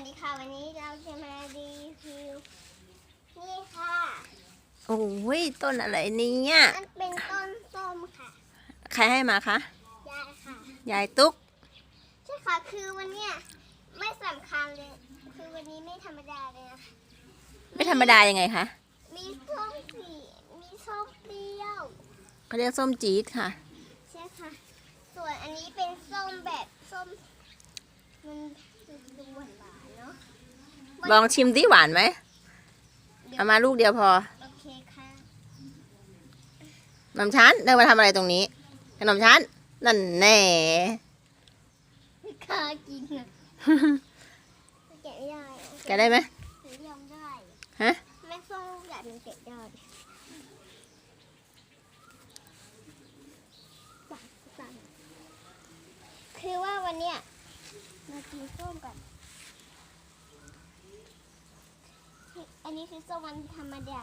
วัสดีค่ะวันนี้เราจะมารีวิวนี่ค่ะโอ้ยต้นอะไรเนี่ยมันเป็นต้นส้มค่ะใครให้มาคะยายค่ะยายตุ๊กใช่ค่ะคือวันเนี้ยไม่สำคัญเลยคือวันนี้ไม่ธรรมดาเลยนะไม่ธรรมดายังไงคะมีส้มสีมีส้มเปรี้ยวเขาเรียกส้มจี๊ดค่ะ ใช่ค่ะ ส่วนอันนี้เป็นส้มแบบส้มมันดูหวานหวานๆ เนาะลองชิมดิหวานไหมเอามาลูกเดียวพอโอเคค่ะขนมชั้นเดินมาทำอะไรตรงนี้ขนมชั้นนั่นแน่ไม่กล้ากินอะแกะไม่ได้อะแกได้ไหมหรือยอมได้ฮะแม่ส้มลูกใหญ่เป็นเกล็ดยอดสั่งสั่งคือว่าวันเนี้ยมากินส้มกัน อันนี้คือส้มวันธรรมดา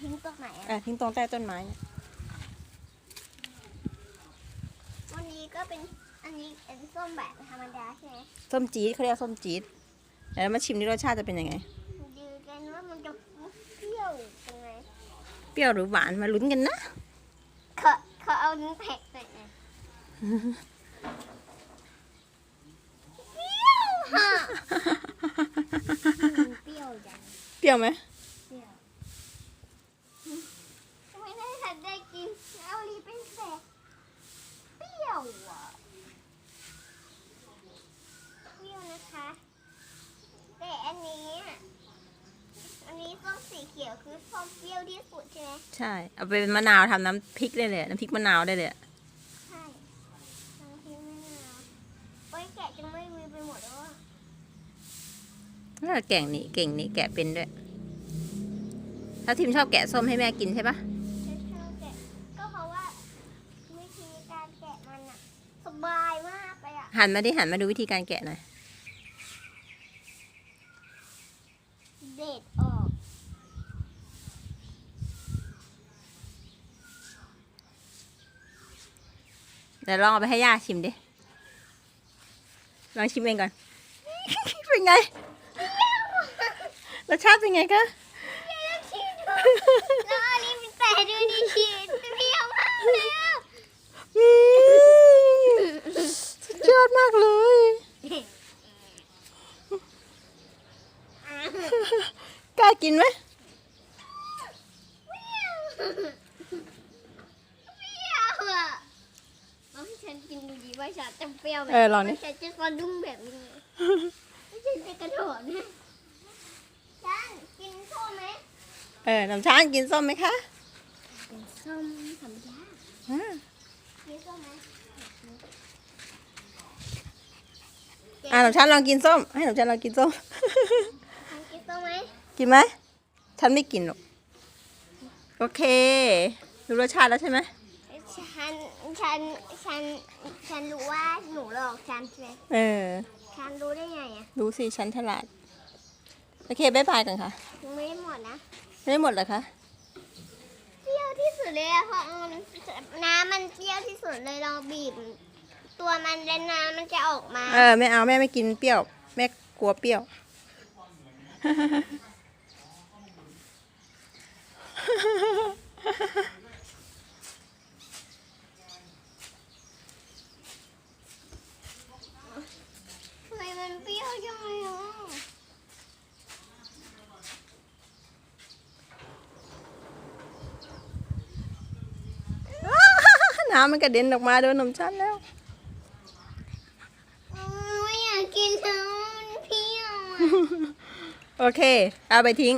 ทิ้งตรงไหนอะอะทิ้งตรงใต้ต้นไม้วันนี้ก็เป็นอันนี้เป็นส้มแบบธรรมดาใช่ไหมส้มจี๊ดเขาเรียกส้มจี๊ดเดี๋ยวเรามาชิมดิรสชาติจะเป็นยังไง ดูกันว่ามันจะเปรี้ยวยังไงเปรี้ยวหรือหวานมาลุ้นกันนะเขาเขาเอานิ้วแผกใส่ไงเปรี้ยวฮะมันเปรี้ยวจัง เป รี้ยวไหมเปรี้ยวไม่ได้ทันได้กินเอาลีเป็นแผลเปรี้ยวอะเปรี้ยวนะคะ แต่อันนี้อะอันนี้ส้มสีเขียวคือส้มเปรี้ยวที่สุดใช่ไหมใช่ เอาไปเป็นมะนาวทำน้ำพริกได้เลย น้ำพริกมะนาวได้เลย ใช่บางทีไม่เอาโอ้ยแกะจะไม่มีไปหมดแล้ว อะน่าเก่งนี่เก่งนี่แกะเป็นด้วยถ้าทิมชอบแกะส้มให้แม่กินใช่ปะจะชอบแกะก็เพราะว่าวิธีการแกะมันอะสบายมากเลยอะหันมาดิหันมาดูวิธีการแกะหน่อย เด็ดออก เดี๋ยวลองเอาไปให้ย่าชิมดิ ลองชิมเองก่อน เป็นไง รสชาติเป็นไงคะชิมดูแล้วอันนี้เป็นแต่ดูดิชีสเปรี้ยวมากเลยอะอืมสุดยอดมากเลย กล้ากินไหมเปรี้ยวอะลองให้ฉันกินดูดีว่าฉันจะเปรี้ยวแบบเออลองดิว่าฉันจะกระดุ้งแบบนี้ไม่ใช่จะกระโดดนะฉันกินส้มไหม เออน้ำช้างกินส้มไหมคะเป็นส้มธรรมดาอ่ากินส้มไหมอ่าน้ำช้างลองกินส้ม ให้น้ำช้างลองกินส้มฉันกินส้มไหมกินไหม ฉันไม่กินหรอก โอเค รู้รสชาติแล้วใช่ไหมฉัน ฉัน ฉัน ฉันรู้ว่าหนูหลอกฉันใช่ไหมเออ ฉันรู้ได้ไงอะ รู้สิ ฉันฉลาด โอเคบ๊ายบายกันค่ะยังไม่ได้หมดนะไม่ได้หมดเหรอคะเปรี้ยวที่สุดเลยอะเพราะมันน้ำมันเปรี้ยวที่สุดเลยลองบีบ ตัวมันแล้วน้ำมันจะออกมา เออไม่เอาแม่ไม่กินเปรี้ยว แม่กลัวเปรี้ยว ทำไมมันเปรี้ยวจังเลยอะ น้ำมันกระเด็นออกมาโดนนมชั้นแล้วโอ้ยอยากกินน้ำมันเปรี้ยวอะโอเค เอาไปทิ้ง